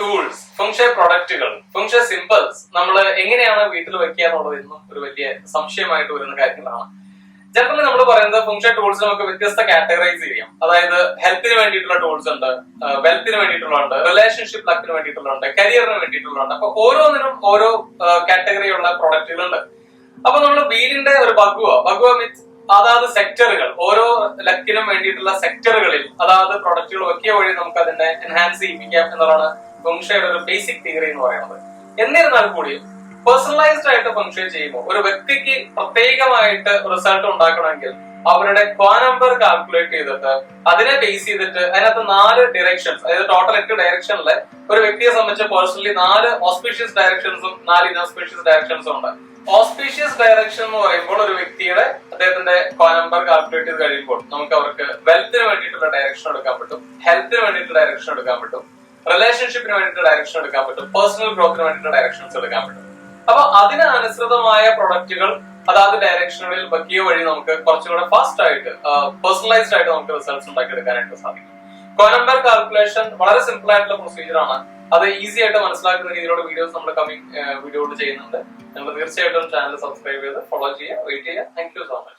Tools function പ്രൊഡക്റ്റുകൾ function സിമ്പിൾസ് നമ്മൾ എങ്ങനെയാണ് വീട്ടിൽ വെക്കുക എന്നുള്ളത് ഇന്നും ഒരു വലിയ സംശയമായിട്ട് വരുന്ന കാര്യങ്ങളാണ്. ജനറലി നമ്മൾ പറയുന്നത് ഫംഗ്ഷൻ ടൂൾസ് നമുക്ക് വ്യത്യസ്ത കാറ്റഗറൈസ് ചെയ്യാം. അതായത് ഹെൽത്തിന് വേണ്ടിയിട്ടുള്ള ടൂൾസ് ഉണ്ട് വെൽത്തിന് വേണ്ടിയിട്ടുള്ളതുണ്ട് റിലേഷൻഷിപ്പ് ലക്കിന് വേണ്ടിയിട്ടുള്ളതുണ്ട് കരിയറിന് വേണ്ടിയിട്ടുള്ളതുണ്ട്. അപ്പൊ ഓരോന്നിനും ഓരോ കാറ്റഗറിയുള്ള പ്രൊഡക്റ്റുകളുണ്ട് അപ്പൊ നമ്മൾ വീടിന്റെ ഒരു ബഗുവ ബഗുവ മീൻസ് അതാത് സെക്ടറുകൾ ഓരോ ലക്കിനും വേണ്ടിയിട്ടുള്ള സെക്ടറുകളിൽ അതാത് പ്രൊഡക്റ്റുകൾ വെക്കിയ വഴി നമുക്ക് അതിനെ എൻഹാൻസ് ചെയ്യിപ്പിക്കാം എന്നുള്ളതാണ് ഫംഗ്ഷയുടെ ഒരു ബേസിക് തിയറി എന്ന് പറയുന്നത്. എന്നിരുന്നാൽ കൂടിയും പേഴ്സണലൈസ്ഡ് ആയിട്ട് ഫംഗ്ഷൻ ചെയ്യുമ്പോൾ ഒരു വ്യക്തിക്ക് പ്രത്യേകമായിട്ട് റിസൾട്ട് ഉണ്ടാക്കണമെങ്കിൽ അവരുടെ ക്വാ നമ്പർ കാൽക്കുലേറ്റ് ചെയ്തിട്ട് അതിനെ ബേസ് ചെയ്തിട്ട് അതിനകത്ത് നാല് ഡയറക്ഷൻസ് അതായത് ടോട്ടൽ എട്ട് ഡയറക്ഷനിൽ ഒരു വ്യക്തിയെ സംബന്ധിച്ച് പേഴ്സണലി നാല് ഓസ്പീഷ്യസ് ഡയറക്ഷൻസും നാല് ഇൻഓസ്പീഷ്യസ് ഡയറക്ഷൻസും ഉണ്ട്. ഓസ്പീഷ്യസ് ഡയറക്ഷൻ എന്ന് പറയുമ്പോൾ ഒരു വ്യക്തിയുടെ അദ്ദേഹത്തിന്റെ ക്വാ നമ്പർ കാൽക്കുലേറ്റ് ചെയ്ത് കഴിയുമ്പോൾ നമുക്ക് അവർക്ക് വെൽത്തിന് വേണ്ടിയിട്ടുള്ള ഡയറക്ഷൻ എടുക്കാൻ പറ്റും ഹെൽത്തിന് വേണ്ടിയിട്ടുള്ള ഡയറക്ഷൻ എടുക്കാൻ പറ്റും റിലേഷൻഷിപ്പിന് വേണ്ടിയിട്ട് ഡയറക്ഷൻ എടുക്കാൻ പറ്റും പേഴ്സണൽ ഗ്രോത്തിന് വേണ്ടിയിട്ട് ഡയറക്ഷൻസ് എടുക്കാൻ പറ്റും. അപ്പൊ അതിനനുസൃതമായ പ്രൊഡക്റ്റുകൾ അതാത് ഡയറക്ഷനുകളിൽ വക്കിയ വഴി നമുക്ക് കുറച്ചുകൂടെ ഫാസ്റ്റ് ആയിട്ട് പേഴ്സണലൈസ്ഡ് ആയിട്ട് നമുക്ക് റിസൾട്ട്സ് ഉണ്ടാക്കിയെടുക്കാനായിട്ട് സാധിക്കും. കോനമ്പർ കാൽക്കുലേഷൻ വളരെ സിമ്പിൾ ആയിട്ടുള്ള പ്രൊസീജിയർ ആണ്. അത് ഈസി ആയിട്ട് മനസ്സിലാക്കുന്ന രീതിയിലുള്ള വീഡിയോസ് നമ്മൾ കമ്മിങ് വീഡിയോയിൽ ചെയ്യുന്നുണ്ട്. നിങ്ങൾ തീർച്ചയായിട്ടും ചാനൽ സബ്സ്ക്രൈബ് ചെയ്ത് ഫോളോ ചെയ്യുക വെയിറ്റ് ചെയ്യുക. Thank you so much